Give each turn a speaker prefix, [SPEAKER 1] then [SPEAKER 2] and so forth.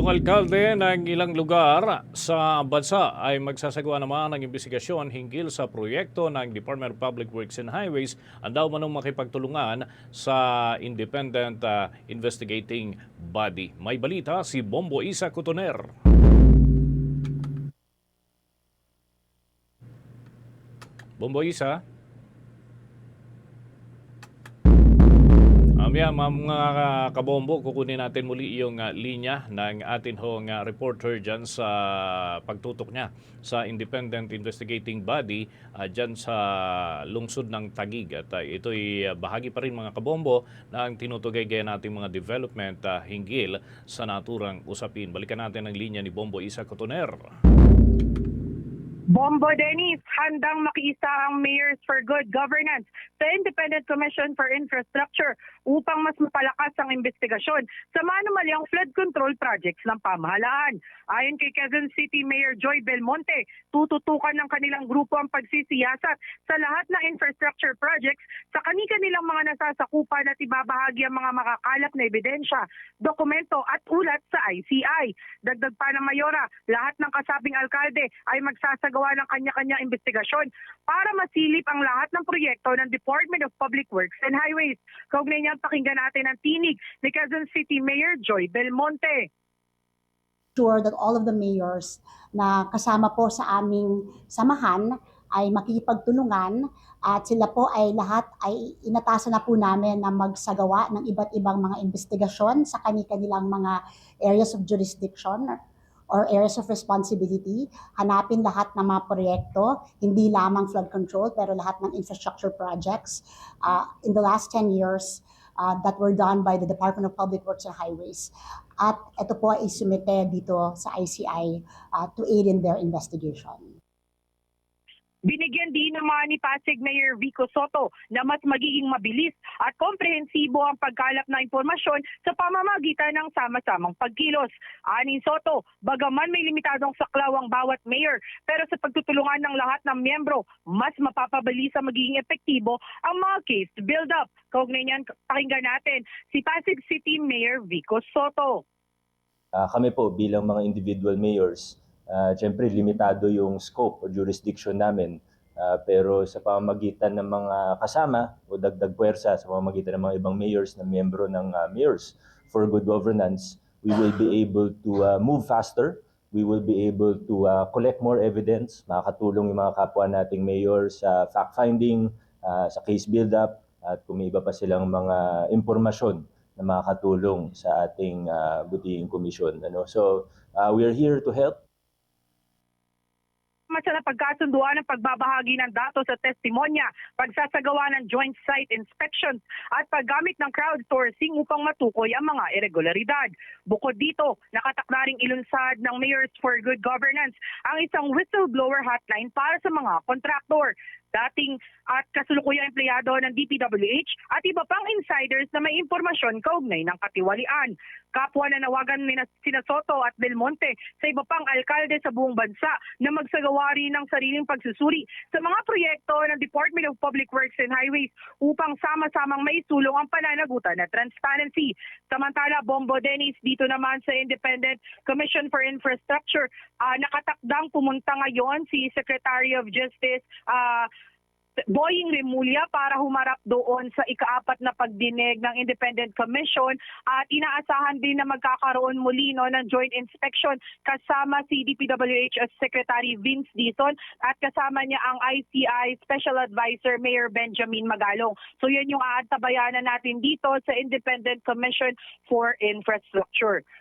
[SPEAKER 1] Yung alkalde ng ilang lugar sa bansa ay magsasagawa naman ng investigasyon hinggil sa proyekto ng Department of Public Works and Highways ang daw manong makipagtulungan sa independent uh, investigating body. May balita si Bombo Isa Cotoner. Bombo Isa? Yeah, mga kabombo, kukunin natin muli yung uh, linya ng atin hong uh, reporter dyan sa pagtutok niya sa Independent Investigating Body uh, dyan sa lungsod ng Tagig. At uh, ito'y bahagi pa rin mga kabombo ng tinutugay gaya nating mga development uh, hinggil sa naturang usapin. Balikan natin ang linya ni Bombo Isa Cotoner.
[SPEAKER 2] Bombo Dennis, handang makiisa ang Mayors for Good Governance sa Independent Commission for Infrastructure upang mas mapalakas ang investigasyon sa manumalyang flood control projects ng pamahalaan. Ayon kay Quezon City Mayor Joy Belmonte, tututukan ng kanilang grupo ang pagsisiyasat sa lahat ng infrastructure projects sa kani-kanilang mga nasasakupan at ibabahagi ang mga makakalap na ebidensya, dokumento at ulat sa ICI. Dagdag pa ng Mayora, lahat ng kasabing alkalde ay magsasagawa ng kanya-kanyang investigasyon para masilip ang lahat ng proyekto ng Department of Public Works and Highways. Kaugnay niyan, pakinggan natin ang tinig ni Quezon City Mayor Joy Belmonte.
[SPEAKER 3] sure that all of the mayors na kasama po sa aming samahan ay makikipagtulungan at sila po ay lahat ay inatasan na po namin na magsagawa ng iba't ibang mga investigasyon sa kani-kanilang mga areas of jurisdiction or areas of responsibility. Hanapin lahat ng mga proyekto, hindi lamang flood control, pero lahat ng infrastructure projects uh, in the last 10 years uh, that were done by the Department of Public Works and Highways. At ito po ay sumite dito sa ICI uh, to aid in their investigation.
[SPEAKER 2] Binigyan din naman ni Pasig Mayor Vico Soto na mas magiging mabilis at komprehensibo ang pagkalap ng impormasyon sa pamamagitan ng sama-samang pagkilos. Anin Soto, bagaman may limitadong saklaw ang bawat mayor, pero sa pagtutulungan ng lahat ng miyembro, mas mapapabilis ang magiging epektibo ang mga case build-up. Kaugnay niyan, pakinggan natin si Pasig City Mayor Vico Soto.
[SPEAKER 4] Ah, kami po bilang mga individual mayors, uh, syempre limitado yung scope o jurisdiction namin. Ah, pero sa pamamagitan ng mga kasama o dagdag puwersa sa pamamagitan ng mga ibang mayors na miyembro ng ah, Mayors for Good Governance, we will be able to ah, move faster. We will be able to ah, collect more evidence. Makakatulong yung mga kapwa nating mayors sa fact-finding, ah, sa case build-up, at kung may iba pa silang mga impormasyon na makakatulong sa ating uh, butiing komisyon. Ano? So, uh, we are here to help.
[SPEAKER 2] Mas na pagkasunduan ng pagbabahagi ng datos sa testimonya, pagsasagawa ng joint site inspections at paggamit ng crowdsourcing upang matukoy ang mga irregularidad. Bukod dito, nakatakda ring ilunsad ng Mayors for Good Governance ang isang whistleblower hotline para sa mga kontraktor dating at kasulukuyang empleyado ng DPWH at iba pang insiders na may impormasyon kaugnay ng katiwalian. Kapwa na nawagan ni sina Soto at Belmonte sa iba pang alkalde sa buong bansa na magsagawa rin ng sariling pagsusuri sa mga proyekto ng Department of Public Works and Highways upang sama-samang maisulong ang pananagutan na transparency. Samantala, Bombo Dennis dito naman sa Independent Commission for Infrastructure, ah, nakatakdang pumunta ngayon si Secretary of Justice ah, Boying Remulla para humarap doon sa ikaapat na pagdinig ng Independent Commission at inaasahan din na magkakaroon muli no, ng joint inspection kasama si DPWH Secretary Vince Dizon at kasama niya ang ICI Special Advisor Mayor Benjamin Magalong. So yan yung aantabayanan natin dito sa Independent Commission for Infrastructure